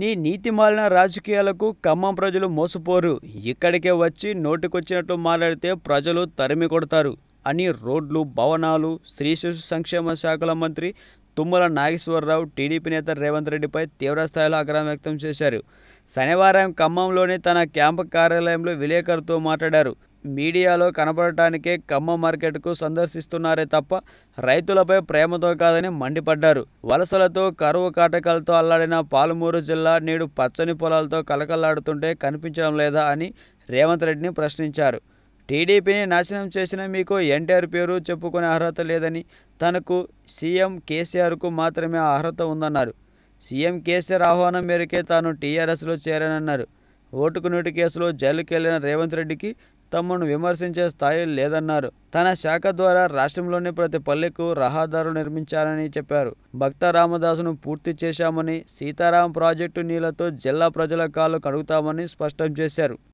నీ నీతిమాలిన రాజకీయాలకు ఖమ్మం ప్రజలు మోసపోరు. ఇక్కడికే వచ్చి నోటికొచ్చినట్లు మాట్లాడితే ప్రజలు తరిమి కొడతారు అని రోడ్లు భవనాలు స్త్రీ శిశు సంక్షేమ శాఖల మంత్రి తుమ్మల నాగేశ్వరరావు టీడీపీ నేత రేవంత్ రెడ్డిపై తీవ్రస్థాయిలో ఆగ్రహం వ్యక్తం చేశారు. శనివారం ఖమ్మంలోని తన క్యాంపు కార్యాలయంలో విలేకరులతో మాట్లాడారు. మీడియాలో కనపడటానికే కమ్మ మార్కెట్కు సందర్శిస్తున్నారే తప్ప రైతులపై ప్రేమతో కాదని మండిపడ్డారు. వలసలతో కరువు కాటకాలతో అల్లాడిన పాలమూరు జిల్లా నేడు పచ్చని పొలాలతో కలకల్లాడుతుంటే కనిపించడం లేదా అని రేవంత్ రెడ్డిని ప్రశ్నించారు. టీడీపీని నాశనం చేసిన మీకు ఎన్టీఆర్ పేరు చెప్పుకునే అర్హత లేదని తనకు సీఎం కేసీఆర్కు మాత్రమే అర్హత ఉందన్నారు. సీఎం కేసీఆర్ ఆహ్వానం మేరకే తాను టీఆర్ఎస్లో చేరానన్నారు. ఓటుకు నోటు కేసులో జైలుకెళ్ళిన రేవంత్ రెడ్డికి తమను విమర్శించే స్థాయి లేదన్నారు. తన శాఖ ద్వారా రాష్ట్రంలోని ప్రతి పల్లెకు రహదారులు నిర్మించారని చెప్పారు. భక్త రామదాసును పూర్తి చేశామని సీతారాం ప్రాజెక్టు నీళ్ళతో జిల్లా ప్రజల కాళ్ళు కడుగుతామని స్పష్టం చేశారు.